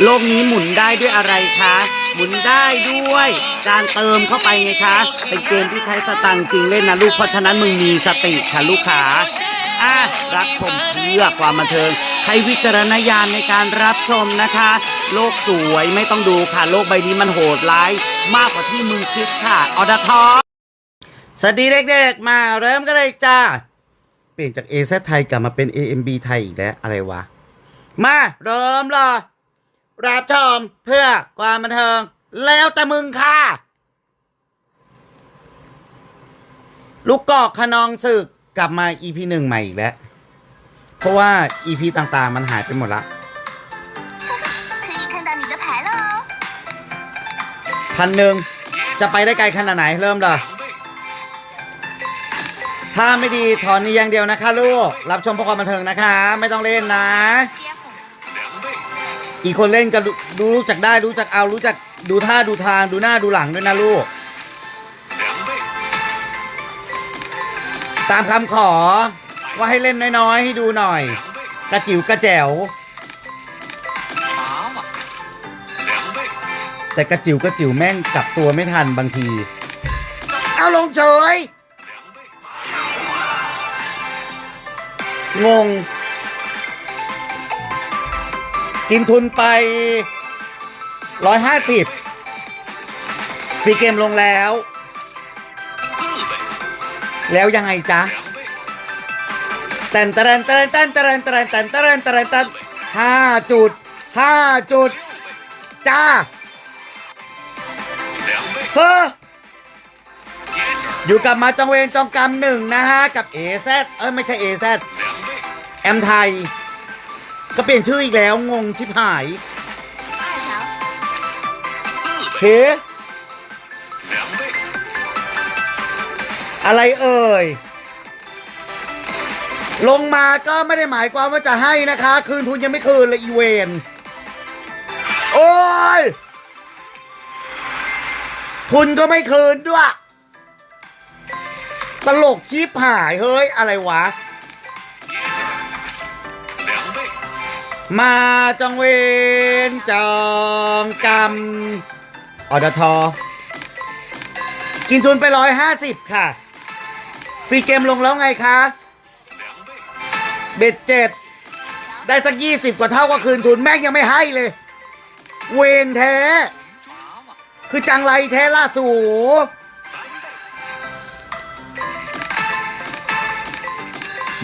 โลกนี้หมุนได้ด้วยอะไรคะ หมุนได้ด้วย การเติมเข้าไปไงคะ เป็นเกมที่ใช้สตังค์จริงเล่นนะลูก เพราะฉะนั้นมึงมีสติค่ะลูกขาอะรับชมเพื่อความบันเทิง ใช้วิจารณญาณในการรับชมนะคะ โลกสวยไม่ต้องดูค่ะ โลกใบนี้มันโหดร้าย มากกว่าที่มึงคิดค่ะ ออดทอสวัสดีเด็กๆ มาเริ่มกันเลยจ้า เปลี่ยนจาก AZ ไทยกลับมาเป็น AMB ไทยอีกแล้ว อะไรวะ มาเริ่มเลย รับชมเพื่อความบันเทิง แล้วแต่มึงค่ะ ลูกกอกขนองศึกกลับมา EP หนึ่งใหม่อีกแล้ว เพราะว่า EP ต่างๆ มันหายไปหมดละ 可以看到你的牌了哦。 พันหนึ่งจะไปได้ไกลขนาดไหนเริ่มเลยถ้าไม่ดีถอนนี้อย่างเดียวนะคะลูก รับชมเพื่อความบันเทิงนะคะ ไม่ต้องเล่นนะ อีกคนเล่นก็ดูรู้จักได้รู้จักเอารู้จักดูท่าดูทางดูหน้าดูหลังด้วยนะลูก ตามคำขอว่าให้เล่นน้อยๆ ให้ดูหน่อย กระจิ๋วกระแจ๋วแต่กระจิ๋วกระจิ๋วแม่งกลับตัวไม่ทันบางที เอาลงเฉยงง กินทุนไปร้อยห้าสิบฟีเกมลงแล้ว แล้วยังไงจ๊ะแตนเตนเตนเตนเตนเตนเตนเตนเตนเตนห้าจุดห้าจุดจ้าเฮ้ออยู่กับมาจองเวรจองกรรมหนึ่งนะฮะ กับเอซเอ้ย ไม่ใช่เอซแอมไทย ก็เปลี่ยนชื่ออีกแล้วงงชิบหายเฮ้อะไรเอ่ย ลงมาก็ไม่ได้หมายความว่าจะให้นะคะ คืนทุนยังไม่คืนเลยอีเวนโอ้ย ทุนก็ไม่คืนด้วย ตลกชิบหายเฮ้ย อะไรวะ มาจองเวนจองกรรมอดทอกินทุนไปร้อยห้าสิบค่ะ ฟรีเกมลงแล้วไงคะ เบ็ดเจ็ด ได้สักยี่สิบกว่าเท่าก็คืนทุนแม่งยังไม่ให้เลย เวนแท้ คือจังไรแท้ล่าสู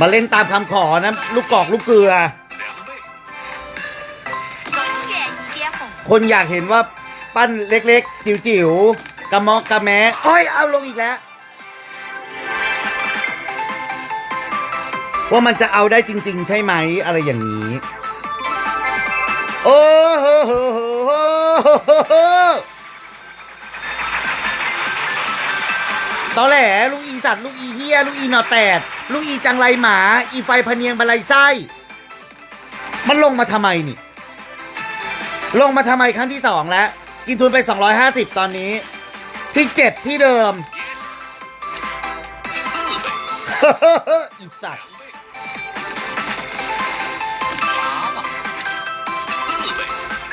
มาเล่นตามคำขอนะ ลูกกอกลูกเกลือ คนอยากเห็นว่าปั้นเล็กๆ จิ๋วๆกระมอกกระแม้โอ้ยเอาลงอีกแล้ว ว่ามันจะเอาได้จริง ๆ ใช่ไหมอะไรอย่างนี้ โอ้โหโหโหโหโหโหตอแหลลูกอีสัตว์ลูกอีเฮียลูกอีหนอแตดลูกอีจังไรหมา อีไฟพเนียงบะไรไส้ มันลงมาทำไมนี่ ลงมาทำไมครั้งที่สองแล้ว กินทุนไป 250 ตอนนี้ ที่7ที่เดิมอีสัตว์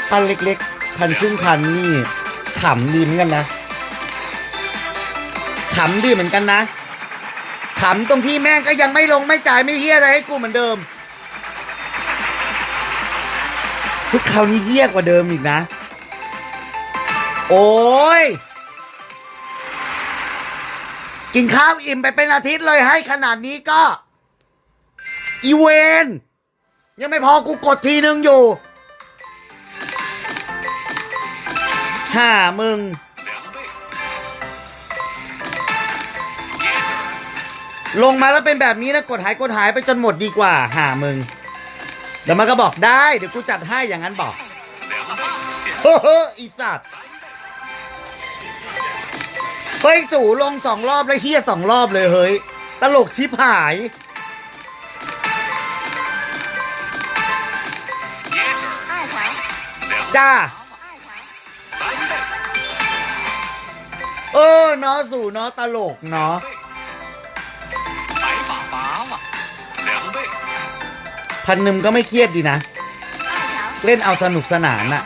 พันเล็กๆ พันครึ่งพันนี่ขำดีเหมือนกันนะขำดีเหมือนกันนะขำตรงที่แม่งก็ยังไม่ลงไม่จ่ายไม่เฮียอะไรให้กูเหมือนเดิม ทุกคราวนี้เยี่ยกว่าเดิมอีกนะ โอ้ย กินข้าวอิ่มไปเป็นอาทิตย์เลยให้ขนาดนี้ก็ อีเวนยังไม่พอกูกดทีนึงอยู่ห่ามึง ลงมาแล้วเป็นแบบนี้นะกดหายกดหายไปจนหมดดีกว่า ห่ามึง เดี๋ยวมันก็บอกได้เดี๋ยวกูจัดให้อย่างนั้นบอกโอ้โหอีสัตว์เฮ้สู่ลงสองรอบแล้วเฮียสองรอบเลยเฮ้ย ตลกชิบหาย จ้า เออเนาะสู่เนาะตลกเนาะ พันหนึ่งก็ไม่เครียดดีนะ เล่นเอาสนุกสนานอะ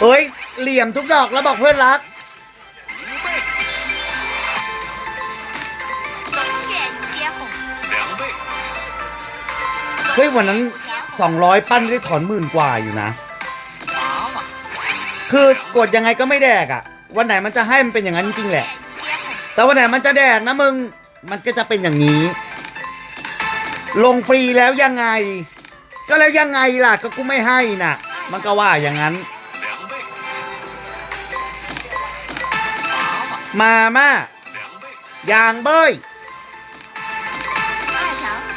เอ้ย เหลี่ยมทุกดอกแล้วบอกเพื่อนรัก เฮ้ย วันนั้น 200 ปั้นได้ถอนหมื่นกว่าอยู่นะ คือกดยังไงก็ไม่แดกอะวันไหนมันจะให้มันเป็นอย่างนั้นจริงแหละ แต่วันไหนมันจะแดกนะมึง มันก็จะเป็นอย่างนี้ ลงฟรีแล้วยังไง ก็แล้วยังไงล่ะก็กูไม่ให้น่ะ มันก็ว่าอย่างนั้น มาม่ายางเบย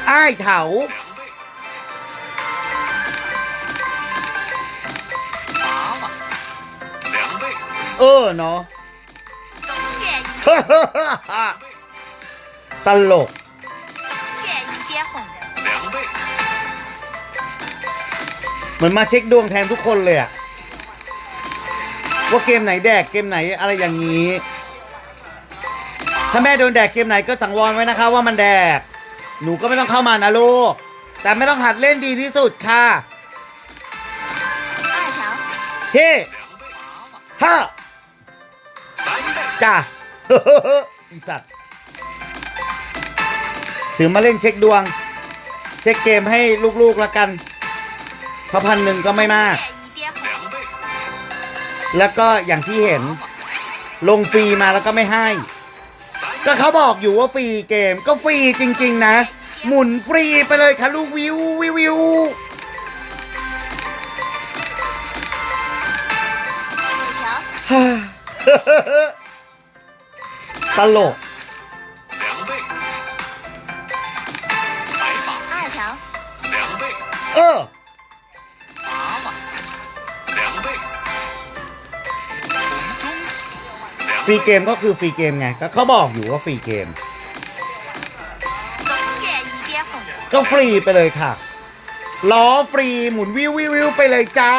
ไอ้เถาเออเนาะตลก มือนมาเช็คดวงแทนทุกคนเลยอะว่าเกมไหนแดกเกมไหนอะไรอย่างนี้ ถ้าแม่โดนแดกเกมไหนก็สังวรไว้นะคะ ว่ามันแดก หนูก็ไม่ต้องเข้ามานะลูก แต่ไม่ต้องหัดเล่นดีที่สุดค่ะเฮ้ฮ่าจ้าอีสัตว์ถือมาเล่นเช็คดวง เช็คเกมให้ลูกๆละกัน พราะพันหนึ่งก็ไม่มาก แล้วก็อย่างที่เห็น ลงฟรีมาแล้วก็ไม่ให้ ก็เขาบอกอยู่ว่าฟรีเกมก็ฟรีจริง ๆ นะ หมุนฟรีไปเลยค่ะลูกวิววิววิวตลกเออ ฟรีเกมก็คือฟรีเกมไงก็เขาบอกอยู่ว่าฟรีเกม ก็ฟรีไปเลยค่ะล้อฟรีหมุนวิววิววิวไปเลยจ้า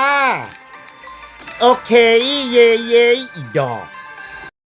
โอเค เย่เย่อีดอก